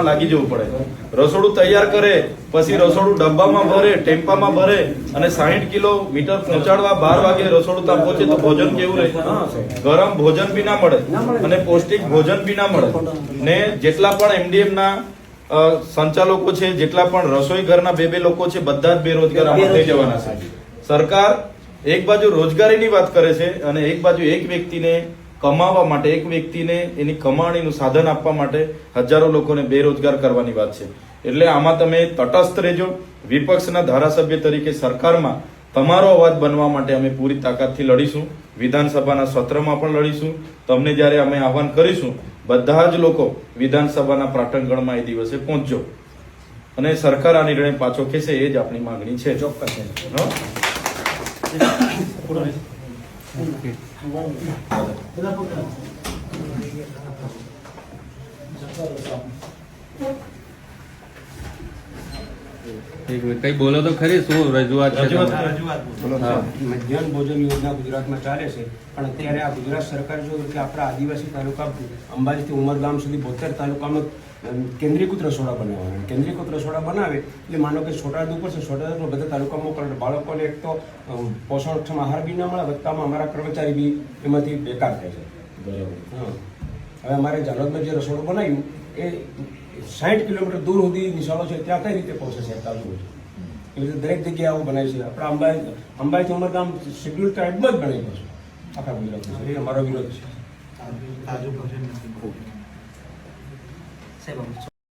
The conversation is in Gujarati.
કામમાં લાગી જવું પડે. રસોડું તૈયાર કરે, પછી રસોડું ડબ્બામાં ભરે, ટેમ્પામાં ભરે અને સાહીઠ કિલોમીટર પહોંચાડવા બાર વાગે રસોડું ત્યાં પહોંચે તો ભોજન કેવું રહે? ગરમ ભોજન બી ના મળે અને પૌષ્ટિક ભોજન બી ના મળે. ને જેટલા પણ એમડીએમ ના સંચાલકો છે, જેટલા પણ રસોઈ ઘરના બે બે લોકો છે, બધા જ બેરોજગાર આમાં થઈ જવાના છે. સરકાર એક બાજુ રોજગારીની વાત કરે છે અને એક બાજુ એક વ્યક્તિને કમાવા માટે એક વ્યક્તિને એની કમાણીનું સાધન આપવા માટે હજારો લોકોને બેરોજગાર કરવાની વાત છે. એટલે આમાં તમે તટસ્થ રહેજો. વિપક્ષના ધારાસભ્ય તરીકે સરકારમાં તમારો અવાજ બનવા માટે અમે પૂરી તાકાતથી લડીશું. વિધાનસભાના સત્રમાં પણ લડીશું. તમને જ્યારે અમે આહવાન કરીશું, બધા જ લોકો વિધાનસભાના પ્રાટંગણમાં એ દિવસે પહોંચજો. અને સરકાર આ નિર્ણય પાછો ખેંચે એ જ આપણી માંગણી છે. ચોક્કસ. 대답하면 એક મિનિટ કઈ બોલો તો ખરી શું રજૂઆત રજૂઆત? મધ્યાહન ભોજન યોજના ગુજરાતમાં ચાલે છે પણ અત્યારે આ ગુજરાત સરકાર જો કે આપણા આદિવાસી તાલુકા અંબાજીથી ઉમરગામ સુધી બોતેર તાલુકામાં કેન્દ્રીકૃત રસોડા બનાવવાના કેન્દ્રીકૃત રસોડા બનાવે એટલે માનો કે છોટાઉદેપુર ઉપર છે છોટાઉદેપુર બધા તાલુકામાં બાળકોને એક તો પોષણક્ષમ આહાર બી ના મળે વત્તામાં અમારા કર્મચારી બી એમાંથી બેકાર થાય છે. હા. હવે અમારે જાલોદમાં જે રસોડું બનાવ્યું એ સાઠ કિલોમીટર દૂર સુધી નિશાળો છે ત્યાં કઈ રીતે પહોંચે છે તાલુકો એવી રીતે દરેક જગ્યાએ આવું બનાવ્યું છે. આપણા અંબાઈ અંબાઈથી ઉમરગામ શેડ્યુલ ટ્રાઇબમાં જ બનાવ્યું છે. આખા ગુજરાતમાં એ અમારો વિરોધ છે. સાહેબ